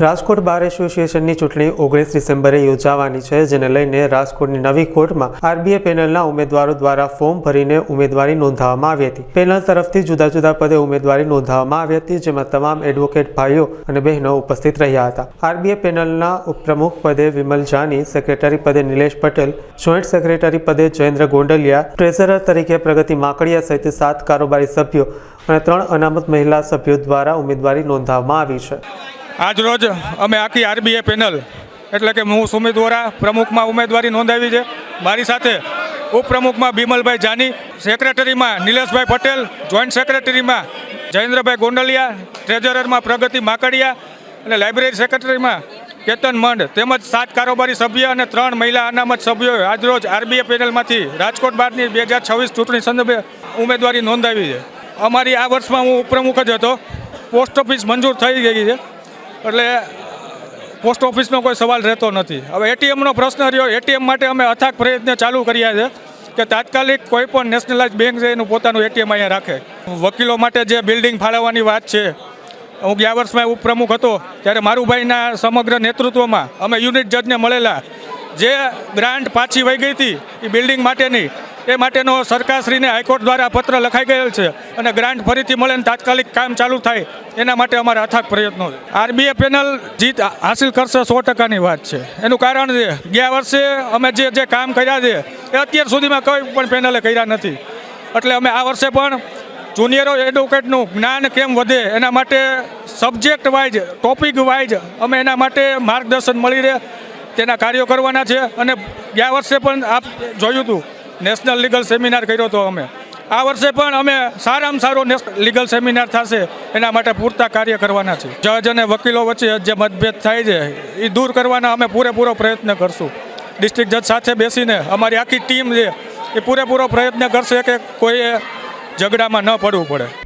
રાજકોટ બાર એસોસિએશનની ચૂંટણી ઓગણીસ ડિસેમ્બરે યોજાવાની છે, જેને લઈને રાજકોટની નવી કોર્ટમાં આરબીએ પેનલના ઉમેદવારો દ્વારા ફોર્મ ભરીને ઉમેદવારી નોંધાવવામાં આવી હતી. પેનલ તરફથી જુદા જુદા પદે ઉમેદવારી નોંધાવવામાં આવી હતી, જેમાં તમામ એડવોકેટ ભાઈઓ અને બહેનો ઉપસ્થિત રહ્યા હતા. આરબીએ પેનલના ઉપપ્રમુખ પદે વિમલ જાની, સેક્રેટરી પદે નિલેશ પટેલ, જોઈન્ટ સેક્રેટરી પદે જયેન્દ્ર ગોંડલિયા, ટ્રેઝરર તરીકે પ્રગતિ માકડિયા સહિત સાત કારોબારી સભ્યો અને ત્રણ અનામત મહિલા સભ્યો દ્વારા ઉમેદવારી નોંધાવવામાં આવી છે. આજ રોજ અમે આખી આરબીએ પેનલ, એટલે કે હું સુમિત વોરા, પ્રમુખમાં ઉમેદવારી નોંધાવી છે. મારી સાથે ઉપપ્રમુખમાં બિમલભાઈ જાની, સેક્રેટરીમાં નિલેશભાઈ પટેલ, જોઈન્ટ સેક્રેટરીમાં જયેન્દ્રભાઈ ગોંડલિયા ટ્રેઝરરમાં પ્રગતિ માકડિયા અને લાઇબ્રેરી સેક્રેટરીમાં કેતન મંડ તેમજ સાત કારોબારી સભ્ય અને ત્રણ મહિલા અનામત સભ્યોએ આજરોજ આરબીએ પેનલમાંથી રાજકોટ બારની બે હજાર છવ્વીસ ચૂંટણી સંદર્ભે ઉમેદવારી નોંધાવી છે. અમારી આ વર્ષમાં હું ઉપપ્રમુખ જ હતો. પોસ્ટ ઓફિસ મંજૂર થઈ ગઈ છે. એટલે પોસ્ટ ઓફિસનો કોઈ સવાલ રહેતો નથી. હવે એટીએમનો પ્રશ્ન રહ્યો, એટીએમ માટે અમે અથાગ પ્રયત્ન ચાલુ કર્યા છે કે તાત્કાલિક કોઈ પણ નેશનલાઇઝ બેંક છે એનું પોતાનું એટીએમ અહીંયા રાખે. વકીલો માટે જે બિલ્ડિંગ ફાળવવાની વાત છે, હું ગયા વર્ષમાં ઉપપ્રમુખ હતો, ત્યારે મારુભાઈના સમગ્ર નેતૃત્વમાં અમે યુનિટ જજને મળેલા. જે ગ્રાન્ટ પાછી વહી ગઈ હતી, એ બિલ્ડિંગ માટેની એ માટેનો સરકારશ્રીને હાઈકોર્ટ દ્વારા પત્ર લખાઈ ગયેલ છે અને ગ્રાન્ટ ફરીથી મળે ને તાત્કાલિક કામ ચાલુ થાય એના માટે અમારા અથાગ પ્રયત્નો છે. આરબીએ પેનલ જીત હાસિલ કરશે સો ટકાની વાત છે. એનું કારણ છે, ગયા વર્ષે અમે જે જે કામ કર્યા છે, એ અત્યાર સુધીમાં કોઈ પણ પેનલે કર્યા નથી. એટલે અમે આ વર્ષે પણ જુનિયરો એડવોકેટનું જ્ઞાન કેમ વધે એના માટે સબ્જેક્ટ વાઇઝ ટોપિક વાઇઝ અમે એના માટે માર્ગદર્શન મળી રહે તેના કાર્યો કરવાના છે. અને ગયા વર્ષે પણ આપ જોયું હતું નેશનલ લીગલ સેમિનાર કર્યો હતો અમે. આ વર્ષે પણ અમે સારામાં સારો લીગલ સેમિનાર થશે, એના માટે પૂરતા કાર્ય કરવાના છે. જજ અને વકીલો વચ્ચે જે મતભેદ થાય છે એ દૂર કરવાના અમે પૂરેપૂરો પ્રયત્ન કરશું. ડિસ્ટ્રિક્ટ જજ સાથે બેસીને અમારી આખી ટીમ છે એ પૂરેપૂરો પ્રયત્ન કરશે કે કોઈએ ઝઘડામાં ન પડવું પડે.